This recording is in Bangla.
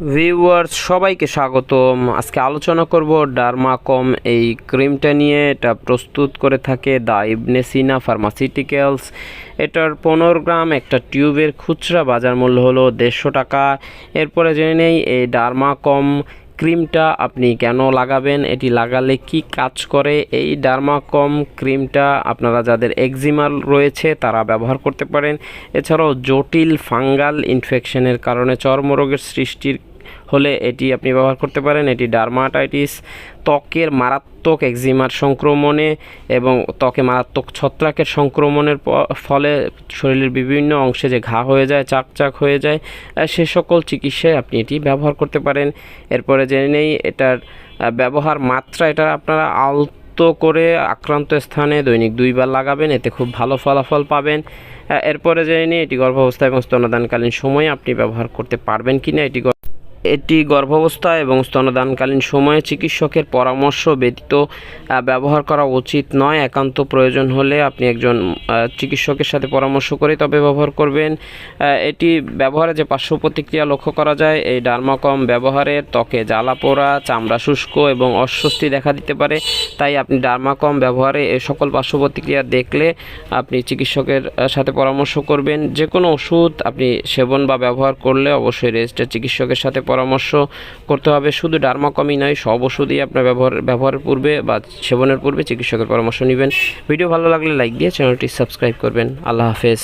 ভিউয়ার্স, সবাইকে স্বাগতম। আজকে আলোচনা করব ডার্মাকম এই ক্রিমটা নিয়ে। এটা প্রস্তুত করে থাকে দা ইবনেসিনা ফার্মাসিউটিক্যালস। এটার পনেরো গ্রাম একটা টিউবের খুচরা বাজার মূল্য হলো দেড়শো টাকা। এরপরে জেনে নেই, এই ডার্মাকম ক্রিমটা আপনি কেন লাগাবেন? এটি লাগালে কি কাজ করে? এই ডার্মাকম ক্রিমটা আপনারা যাদের এক্সিমাল রয়েছে, তারা ব্যবহার করতে পারেন। এছাড়াও জটিল ফাঙ্গাল ইনফেকশনের কারণে চর্মরোগের সৃষ্টির হলে এটি আপনি ব্যবহার করতে পারেন। এটি ডার্মাটাইটিস, ত্বকের মারাত্মক এক্সিমার সংক্রমণে এবং ত্বকে মারাত্মক ছত্রাকের সংক্রমণের ফলে শরীরের বিভিন্ন অংশে যে ঘা হয়ে যায় চাক চাক হয়ে যায় সে সকল চিকিৎসায় আপনি এটি ব্যবহার করতে পারেন। এরপরে জেনে নেই, এটার ব্যবহার মাত্রা, এটা আপনারা আলতো করে আক্রান্ত স্থানে দৈনিক দুইবার লাগাবেন, এতে খুব ভালো ফলাফল পাবেন। এরপরে জেনে এটি গর্ভাবস্থা এবং স্তনদানকালীন সময়ে আপনি ব্যবহার করতে পারবেন কিনা, এটি গ- এটি গর্ভাবস্থা এবং স্তনদানকালীন সময়ে চিকিৎসকের পরামর্শ ব্যতীত ব্যবহার করা উচিত নয়। একান্ত প্রয়োজন হলে আপনি একজন চিকিৎসকের সাথে পরামর্শ করে তবে ব্যবহার করবেন। এটি ব্যবহারে যে পার্শ্ব প্রতিক্রিয়া লক্ষ্য করা যায়, এই ডার্মাকম ব্যবহারে ত্বকে জ্বালা পোড়া, চামড়া শুষ্ক এবং অস্বস্তি দেখা দিতে পারে। তাই আপনি ডার্মাকম ব্যবহারে এই সকল পার্শ্ব প্রতিক্রিয়া দেখলে আপনি চিকিৎসকের সাথে পরামর্শ করবেন। যে কোনো ওষুধ আপনি সেবন বা ব্যবহার করলে অবশ্যই রেজিস্টার চিকিৎসকের সাথে পরামর্শ করতে হবে। শুধু ডার্মাকমই নয়, সব ওষুধই আপনার ব্যবহার, ব্যবহারের পূর্বে বা সেবনের পূর্বে চিকিৎসকের পরামর্শ নেবেন। ভিডিও ভালো লাগলে লাইক দিয়ে চ্যানেলটি সাবস্ক্রাইব করবেন। আল্লাহ হাফেজ।